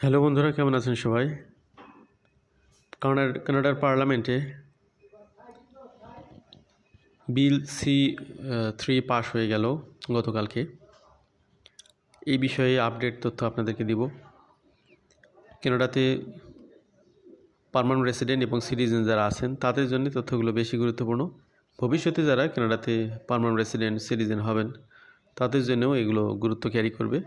Hello বন্ধুরা, কেমন আছেন সবাই? কানাডার কানাডার পার্লামেন্টে বিল সি থ্রি পাস হয়ে গেল গতকালকে। এই বিষয়ে আপডেট তথ্য আপনাদেরকে দিব। কানাডাতে পার্মানেন্ট রেসিডেন্ট এবং সিটিজেন যারা আছেন, তাদের জন্য তথ্যগুলো বেশি গুরুত্বপূর্ণ। ভবিষ্যতে যারা কানাডাতে পার্মানেন্ট রেসিডেন্ট, সিটিজেন হবেন, তাদের জন্যও এগুলো গুরুত্ব ক্যারি করবে।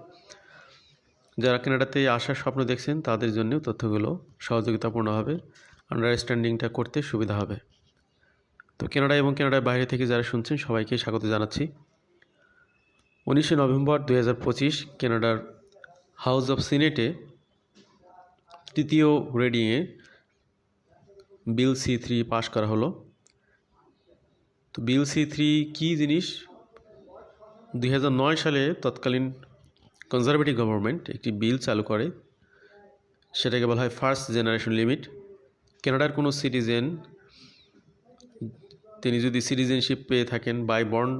যারা কানাডাতে আসার স্বপ্ন দেখছেন, তাদের জন্যও তথ্যগুলো সহযোগিতাপূর্ণ হবে। আন্ডারস্ট্যান্ডিংটা করতে সুবিধা হবে। তো কানাডা এবং কানাডার বাইরে থেকে যারা শুনছেন, সবাইকে স্বাগত জানাচ্ছি। উনিশে নভেম্বর পঁচিশ কানাডার হাউস অফ সিনেটে তৃতীয় রেডিংয়ে বিল সি থ্রি পাশ করা হলো। তো বিল সি থ্রি কী জিনিস? দু হাজার নয় সালে তৎকালীন কনজারভেটিভ গভর্নমেন্ট একটি বিল চালু করে। সেটাকে বলা হয় ফার্স্ট জেনারেশন লিমিট কানাডার কোনো সিটিজেন তিনি যদি সিটিজেনশিপ পেয়ে থাকেন বাই বর্ন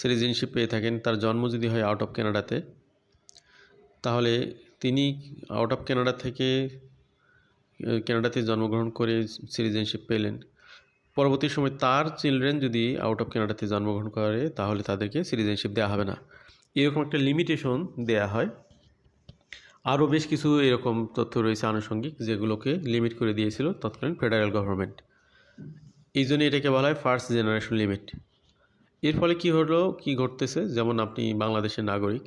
সিটিজেনশিপ পেয়ে থাকেন, তার জন্ম যদি হয় আউট অফ কানাডাতে তাহলে তিনি আউট অফ কানাডা থেকে কানাডাতে জন্মগ্রহণ করে সিটিজেনশিপ পেলেন। পরবর্তী সময় তার চিলড্রেন যদি আউট অফ কানাডাতে জন্মগ্রহণ করে, তাহলে তাদেরকে সিটিজেনশিপ দেওয়া হবে না। এরকম একটা লিমিটেশন দেয়া হয়। আরও বেশ কিছু এরকম তথ্য রয়েছে আনুষঙ্গিক, যেগুলোকে লিমিট করে দিয়েছিল তৎকালীন ফেডারেল গভর্নমেন্ট এই জন্য এটাকে বলা হয় ফার্স্ট জেনারেশন লিমিট এর ফলে কি হলো, কি ঘটতেছে? যেমন আপনি বাংলাদেশের নাগরিক,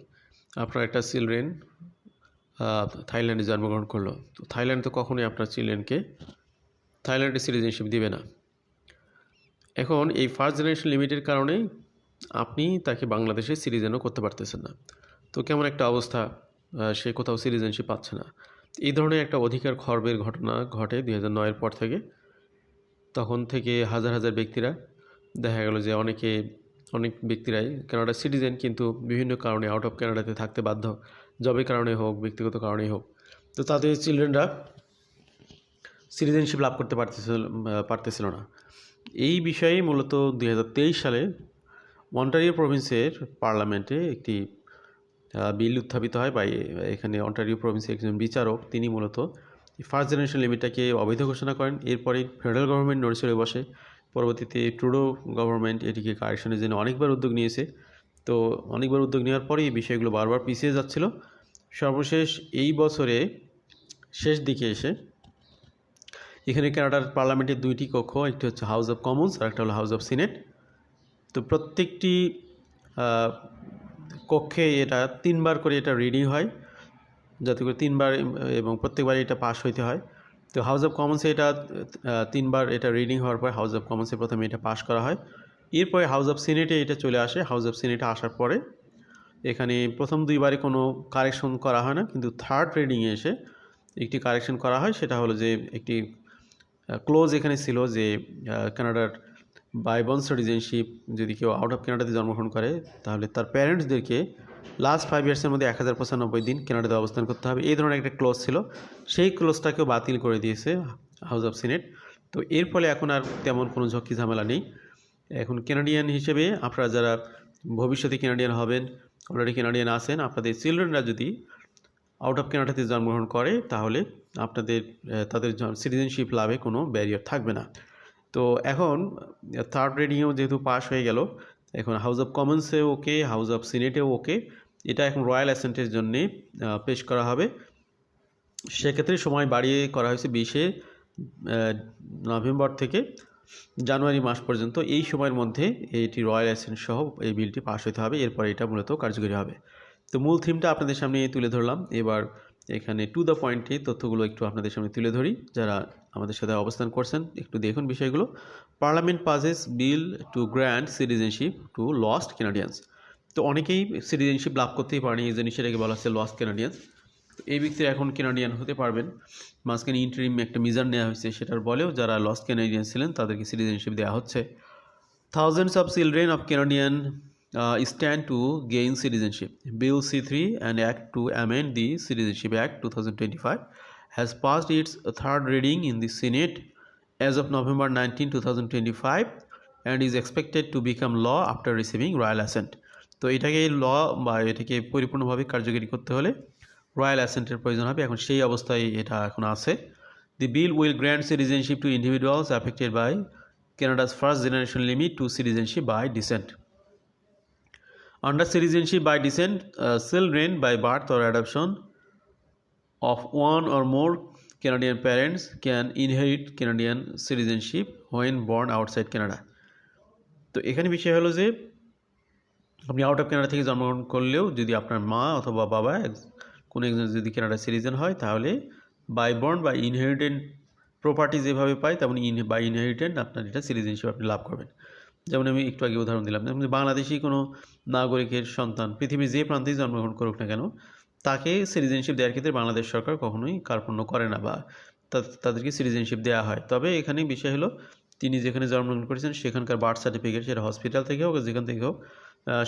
আপনার একটা চিলড্রেন থাইল্যান্ডে জন্মগ্রহণ করল। তো থাইল্যান্ড তো কখনোই আপনার চিলড্রেনকে থাইল্যান্ডে সিটিজেনশিপ দিবে না। এখন এই ফার্স্ট জেনারেশন লিমিটের কারণে আপনি তাকে বাংলাদেশে সিটিজেনও করতে পারতেছেন না। তো কেমন একটা অবস্থা? সে কোথাও সিটিজেনশিপ পাচ্ছে না। এই ধরনের একটা অধিকার খর্বের ঘটনা ঘটে দুই হাজার নয়ের পর থেকে। তখন থেকে হাজার হাজার ব্যক্তিরা, দেখা গেল যে অনেকে, অনেক ব্যক্তিরাই কানাডার সিটিজেন কিন্তু বিভিন্ন কারণে আউট অফ কানাডাতে থাকতে বাধ্য। জবের কারণে হোক, ব্যক্তিগত কারণেই হোক। তো তাদের চিলড্রেনরা সিটিজেনশিপ লাভ করতে পারতেছিল পারতেছিল না। এই বিষয়ে মূলত দু হাজার তেইশ সালে অন্টারিও প্রভিন্সের পার্লামেন্টে একটি বিল উত্থাপিত হয় বা এখানে অন্টারিও প্রভিন্সের একজন বিচারক, তিনি মূলত ফার্স্ট জেনারেশন লিমিটটাকে অবৈধ ঘোষণা করেন। এরপরে ফেডারেল গভর্নমেন্ট চলে বসে। পরবর্তীতে ট্রুডো গভর্নমেন্ট এটিকে কারেকশনের জন্য অনেকবার উদ্যোগ নিয়েছে। তো অনেকবার উদ্যোগ নেওয়ার পরে এই বিষয়গুলো বারবার পিছিয়ে যাচ্ছিল। সর্বশেষ এই বছরে শেষ দিকে এসে এখানে কানাডার পার্লামেন্টের দুইটি কক্ষ, একটি হচ্ছে হাউস অফ কমন্স আর একটা হলো হাউস অফ সিনেট তো প্রত্যেকটি কক্ষে এটা তিনবার করে এটা রিডিং হয়। যাতে করে তিনবার এবং প্রত্যেকবার এটা পাস হইতে হয়। তো হাউস অফ কমন্সে এটা তিনবার এটা রিডিং হওয়ার পর হাউস অফ কমন্সে প্রথমে এটা পাস করা হয়। এরপরে হাউস অফ সিনেটে এটা চলে আসে। হাউস অফ সিনেটে আসার পরে এখানে প্রথম দুইবারে কোনো কারেকশন করা হয় না, কিন্তু থার্ড রিডিংয়ে এসে একটি কারেকশন করা হয়। সেটা হলো যে একটি ক্লোজ এখানে ছিল যে কানাডার বাই বন সিটিজেনশিপ যদি কেউ আউট অফ কানাডাতে জন্মগ্রহণ করে, তাহলে তার প্যারেন্টসদেরকে লাস্ট ফাইভ ইয়ার্সের মধ্যে এক হাজার পঁচানব্বই দিন কানাডাতে অবস্থান করতে হবে। এই ধরনের একটা ক্লোজ ছিল। সেই ক্লোজটাকেও বাতিল করে দিয়েছে হাউস অফ সিনেট তো এর ফলে এখন আর তেমন কোনো ঝক্কি ঝামেলা নেই। এখন কেনাডিয়ান হিসেবে আপনারা যারা ভবিষ্যতে কেনাডিয়ান হবেন অলরেডি কেনাডিয়ান আছেন, আপনাদের চিলড্রেনরা যদি আউট অফ কানাডাতে জন্মগ্রহণ করে, তাহলে আপনাদের তাদের সিটিজেনশিপ লাভে কোনো ব্যারিয়ার থাকবে না। তো এখন থার্ড রিডিংয়েও যেহেতু পাশ হয়ে গেল, এখন হাউস অফ কমন্সে ওকে হাউস অফ সিনেটেও ওকে এটা এখন রয়্যাল অ্যাসেন্টের জন্যে পেশ করা হবে। সেক্ষেত্রে সময় বাড়িয়ে করা হয়েছে বিশে নভেম্বর থেকে জানুয়ারি মাস পর্যন্ত। এই সময়ের মধ্যে এটি রয়্যাল অ্যাসেন্ট সহ এই বিলটি পাশ হতে হবে। এরপর এটা মূলত কার্যকরী হবে। তো মূল থিমটা আপনাদের সামনে তুলে ধরলাম। এবার এখানে টু দ্য পয়েন্টে তথ্যগুলো একটু আপনাদের সামনে তুলে ধরি। যারা আমাদের সাথে অবস্থান করছেন, একটু দেখুন বিষয়গুলো। Parliament passes bill to grant citizenship to lost Canadians তো অনেকেই সিটিজেনশিপ লাভ করতেই পারেনি, এই জন্য সেটাকে বলা হচ্ছে লস্ট কেনাডিয়ান্স তো এই ব্যক্তিরা এখন কেনাডিয়ান হতে পারবেন। মাঝখানে ইন্টারিম একটা মিজার নেওয়া হয়েছে, সেটার বলেও যারা লস্ট কেনাডিয়ান ছিলেন, তাদেরকে সিটিজেনশিপ দেওয়া হচ্ছে। Thousands of children of Canadian stand to gain citizenship. Bill C3 and Act to amend the Citizenship Act 2025 has passed its third reading in the Senate as of November 19, 2025 and is expected to become law after receiving royal assent. তো এটাকে ল বা এটাকে পরিপূর্ণভাবে কার্যকরী করতে হলে royal অ্যাসেন্টের প্রয়োজন হবে এখন সেই অবস্থায় এটা এখন আছে the bill will grant citizenship to individuals affected by Canada's first generation limit to citizenship by descent. Under citizenship by descent, uh, children by birth or adoption of one or more Canadian parents can inherit Canadian citizenship when born outside Canada. তো এখানে বিষয় হলো যে আপনি out of Canada থেকে জন্মগ্রহণ করলেও যদি আপনার মা অথবা বাবা কোনো একজন যদি কানাডা সিটিজেন হয় তাহলে বাই বর্ন বা ইনহেরিটেন্ট প্রপার্টি যেভাবে পায় তেমন ইন বাই ইনহেরিটেন্ট আপনার এটা সিটিজেনশিপ আপনি লাভ করবেন যেমন আমি একটু আগে উদাহরণ দিলাম, যেমন বাংলাদেশি কোনো নাগরিকের সন্তান, পৃথিবীর যে প্রান্তেই জন্মগ্রহণ করুক না কেন, তাকে সিটিজেনশিপ দেওয়ার ক্ষেত্রে বাংলাদেশ সরকার কখনোই কার্পণ্য করে না বা তাদেরকে সিটিজেনশিপ দেওয়া হয়। তবে এখানে বিষয় হলো, তিনি যেখানে জন্মগ্রহণ করেছেন, সেখানকার বার্থ সার্টিফিকেট সেটা হসপিটাল থেকে হোক, যেখান থেকে হোক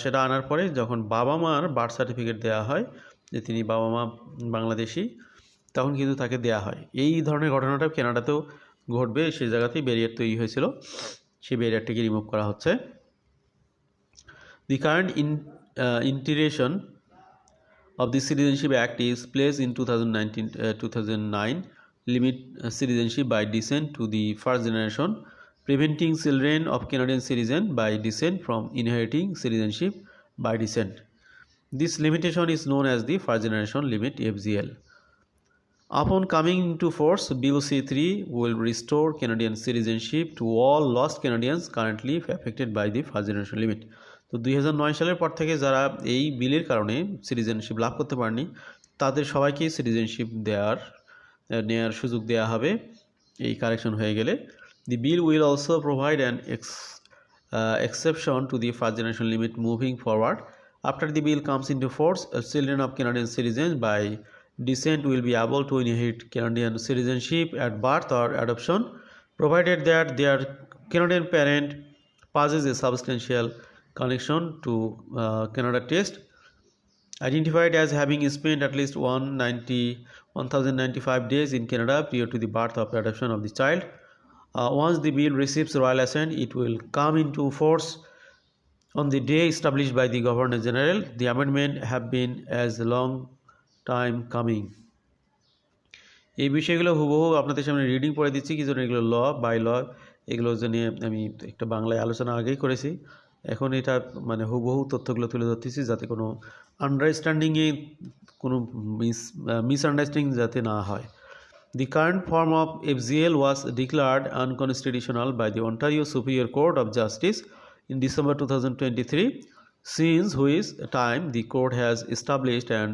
সেটা আনার পরে যখন বাবা মার বার্থ সার্টিফিকেট দেওয়া হয়, যে তিনি বাবা মা বাংলাদেশি, তখন কিন্তু তাকে দেয়া হয়। এই ধরনের ঘটনাটা কানাডাতেও ঘটবে, সেই জায়গাতেই ব্যারিয়ার তৈরি হয়েছিল। সেই ব্যারিয়ারটিকে রিমুভ করা হচ্ছে। The current in integration of the citizenship act is place in two thousand limit citizenship by descent to the first generation preventing children of Canadian citizen by descent from inheriting citizenship by descent this limitation is known as the first generation limit F G L Upon coming into force, Bill C3 will restore Canadian citizenship to all lost Canadians currently affected by the first generation limit. তো দুই হাজার নয় সালের পর থেকে যারা এই বিলের কারণে সিটিজেনশিপ লাভ করতে পারেনি তাদের সবাইকেই সিটিজেনশিপ দেওয়ার নেয়ার সুযোগ দেওয়া হবে এই কারেকশন হয়ে গেলে the bill will also provide an ex exception to the first generation limit moving forward. After the bill comes into force, uh, children of Canadian citizens by descent will be able to inherit Canadian citizenship at birth or adoption, provided that their Canadian parent passes a substantial connection to uh, Canada test identified as having spent at least 190 1095 days in Canada prior to the birth or adoption of the child. Uh, once the bill receives royal assent, it will come into force on the day established by the Governor General. The amendment have been as long time coming এই বিষয়গুলো হুবহু আপনাদের সামনে reading পড়ে দিচ্ছি কিছু এগুলো ল by law এগুলো যে নিয়ে আমি একটা বাংলায় আলোচনা আগেই করেছি। এখন এটা মানে হুবহু তথ্যগুলো তুলে ধরতেছি যাতে কোনো আন্ডারস্ট্যান্ডিংয়ে কোনো মিস মিসআন্ডারস্ট্যান্ডিং যাতে না হয়। The current form of F G L was declared unconstitutional by the Ontario superior court of justice in December two thousand twenty three since which time the court has established and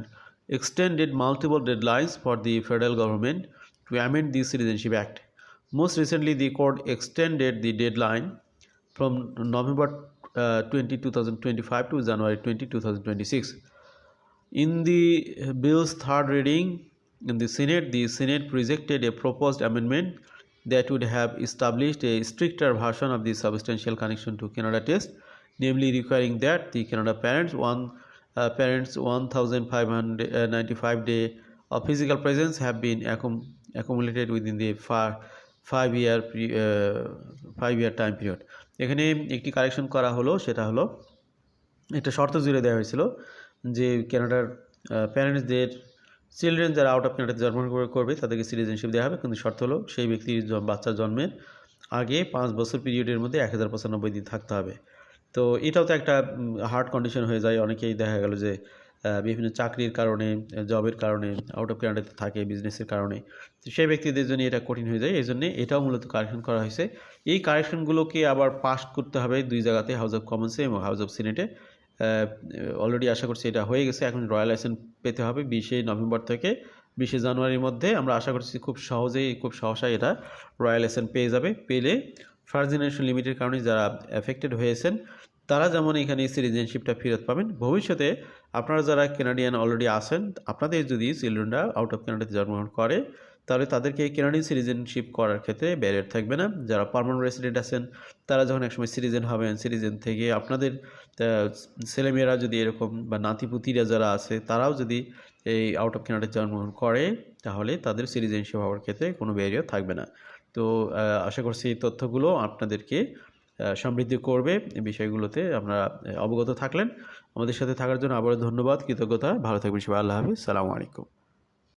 extended multiple deadlines for the federal government to amend the Citizenship Act. Most recently, the court extended the deadline from November uh, 20, 2025 to January 20, 2026. In the bill's third reading in the Senate, the Senate rejected a proposed amendment that would have established a stricter version of the substantial connection to Canada test, namely requiring that the Canada parents one uh, parents 1,595 day of physical presence have been accum- accumulated within the far five year five year time period. এখানে একটি correction করা হলো সেটা হলো একটা শর্ত জুড়ে দেওয়া হয়েছিল যে কানাডার প্যারেন্টসদের চিলড্রেন যারা আউট অফ কানাডাতে জন্মগ্রহণ করে- করবে তাদেরকে সিটিজেনশিপ দেওয়া হবে কিন্তু শর্ত হলো সেই ব্যক্তির বাচ্চার জন্মের আগে পাঁচ বছর পিরিয়ডের মধ্যে এক হাজার পঁচানব্বই দিন থাকতে হবে তো এটাও তো একটা হার্ড কন্ডিশন হয়ে যায়। অনেকেই দেখা গেল যে বিভিন্ন চাকরির কারণে, জবের কারণে আউট অফ কানাডাতে থাকে বিজনেসের কারণে। তো সেই ব্যক্তিদের জন্য এটা কঠিন হয়ে যায়। এই জন্য এটাও মূলত কারেকশন করা হয়েছে। এই কারেকশনগুলোকে আবার পাস করতে হবে দুই জায়গাতে হাউস অফ কমন্সে এবং হাউস অফ সিনেটে অলরেডি আশা করছি এটা হয়ে গেছে। এখন রয়্যাল লাইসেন্স পেতে হবে বিশে নভেম্বর থেকে বিশে জানুয়ারির মধ্যে। আমরা আশা করছি খুব সহজেই, খুব সহসাই এটা রয়্যাল লাইসেন্স পেয়ে যাবে। পেলে ফার্স্ট জেনারেশন লিমিটের কারণে যারা এফেক্টেড হয়েছেন, তারা যেমন এখানে সিটিজেনশিপটা ফেরত পাবেন। ভবিষ্যতে আপনারা যারা কেনাডিয়ান অলরেডি আছেন, আপনাদের যদি চিলড্রেনরা আউট অফ কানাডাতে জন্মগ্রহণ করে, তাহলে তাদেরকে কেনাডিয়ান সিটিজেনশিপ করার ক্ষেত্রে ব্যারিয়ার থাকবে না। যারা পার্মানেন্ট রেসিডেন্ট আছেন, তারা যখন একসময় সিটিজেন হবেন সিটিজেন থেকে আপনাদের ছেলেমেয়েরা যদি এরকম বা নাতিপুতিরা যারা আছে, তারাও যদি এই আউট অফ কানাডাতে জন্মগ্রহণ করে, তাহলে তাদের সিটিজেনশিপ হওয়ার ক্ষেত্রে কোনো ব্যারিয়ার থাকবে না। তো আশা করছি এই তথ্যগুলো আপনাদেরকে সমৃদ্ধি করবে। এই বিষয়গুলোতে আপনারা অবগত থাকলেন। আমাদের সাথে থাকার জন্য আবারও ধন্যবাদ, কৃতজ্ঞতা। ভালো থাকবেন সবাই। আল্লাহ হাফিজ। সালামু আলাইকুম।